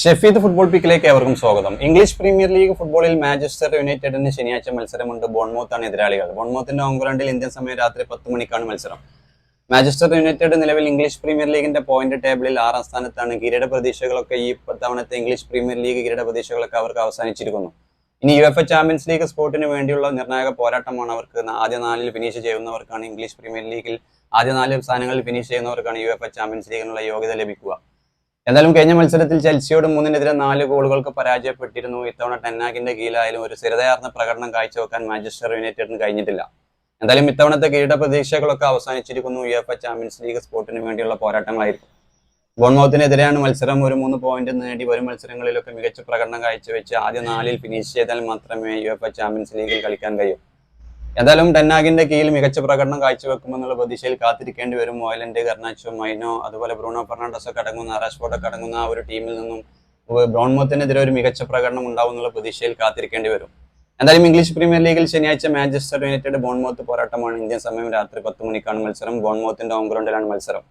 Shefeed football പിക്കിലേക്ക് ഏവർക്കും സ്വാഗതം. ഇംഗ്ലീഷ് പ്രീമിയർ ലീഗ് ഫുട്ബോളിൽ മാഞ്ചസ്റ്റർ യുണൈറ്റഡിന് ശനിയാഴ്ച മത്സരമുണ്ട് ബോൺമൗത്താണ് എതിരാളികൾ. ബോൺമൗത്തിന്റെ ഓംഗ്ലണ്ടിൽ ഇന്ത്യൻ സമയം രാത്രി പത്ത് മണിക്കാണ് മത്സരം. മാഞ്ചസ്റ്റർ യുണൈറ്റഡ് നിലവിൽ ഇംഗ്ലീഷ് പ്രീമിയർ ലീഗിന്റെ പോയിന്റ് ടേബിളിൽ ആറാം സ്ഥാനത്താണ്. കിരീട പ്രതീക്ഷകളൊക്കെ ഈ തവണത്തെ ഇംഗ്ലീഷ് പ്രീമിയർ ലീഗ് കിരീട പ്രതീക്ഷകളൊക്കെ അവർക്ക് അവസാനിച്ചിരിക്കുന്നു. ഇനി U F A champions league സ്പോർട്ടിന് വേണ്ടിയുള്ള നിർണായക പോരാട്ടമാണ് അവർക്ക് ആദ്യ നാലിൽ ഫിനിഷ് ചെയ്യുന്നവർക്കാണ് ഇംഗ്ലീഷ് പ്രീമിയർ ലീഗിൽ ആദ്യ നാല് സ്ഥാനങ്ങളിൽ ഫിനിഷ് ചെയ്യുന്നവർക്കാണ് യു എഫ് എ ചാമ്പ്യൻസ് ലീഗിനുള്ള യോഗ്യത ലഭിക്കുക. എന്തായാലും കഴിഞ്ഞ മത്സരത്തിൽ ചെൽസിയോട് മൂന്നിനെതിരെ നാല് ഗോളുകൾക്ക് പരാജയപ്പെട്ടിരുന്നു. ഇത്തവണ ടെന്നാഗിന്റെ കീഴിലായാലും ഒരു സ്ഥിരതയാർന്ന പ്രകടനം കാഴ്ചവെക്കാൻ മാഞ്ചസ്റ്റർ യുണൈറ്റഡിന് കഴിഞ്ഞിട്ടില്ല. എന്തായാലും ഇത്തവണത്തെ കിരീട പ്രതീക്ഷകളൊക്കെ അവസാനിച്ചിരിക്കുന്നു. U F A champions league സ്പോർട്ടിന് വേണ്ടിയുള്ള പോരാട്ടങ്ങളായിരിക്കും. ബോൺമൗത്തിനെതിരെയാണ് മത്സരം. ഒരു മൂന്ന് പോയിന്റ് നേടി വരും മത്സരങ്ങളിലൊക്കെ മികച്ച പ്രകടനം കാഴ്ചവെച്ച് ആദ്യ നാലിൽ ഫിനിഷ് ചെയ്താൽ മാത്രമേ യു എഫ് എ ചാമ്പ്യൻസ് ലീഗിൽ കളിക്കാൻ കഴിയൂ. എന്തായാലും ടെന്നാഗിന്റെ കീഴിൽ മികച്ച പ്രകടനം കാഴ്ചവെക്കുമെന്നുള്ള പ്രതീക്ഷയിൽ കാത്തിരിക്കേണ്ടി വരും. മോയലന്റ് കർണാച്ചോ മൈനോ അതുപോലെ ബ്രൂണോ ഫെർണാണ്ടസ് ഒക്കെ അടങ്ങുന്ന ഒക്കെ അടങ്ങുന്ന ഒരു ടീമിൽ നിന്നും ബ്രോൺമോത്തിനെതിരെ ഒരു മികച്ച പ്രകടനം ഉണ്ടാവും എന്നുള്ള പ്രതീക്ഷയിൽ കാത്തിരിക്കേണ്ടി വരും. എന്തായാലും ഇംഗ്ലീഷ് പ്രീമിയർ ലീഗിൽ ശനിയാഴ്ച മാഞ്ചസ്റ്റർ യുണൈറ്റഡ് ബോൺമോത്ത് പോരാട്ടമാണ്. ഇന്ത്യൻ സമയം രാത്രി പത്ത് മണിക്കാണ് മത്സരം. ബോൺമോത്തിന്റെ ഹോം ഗ്രൗണ്ടിലാണ് മത്സരം.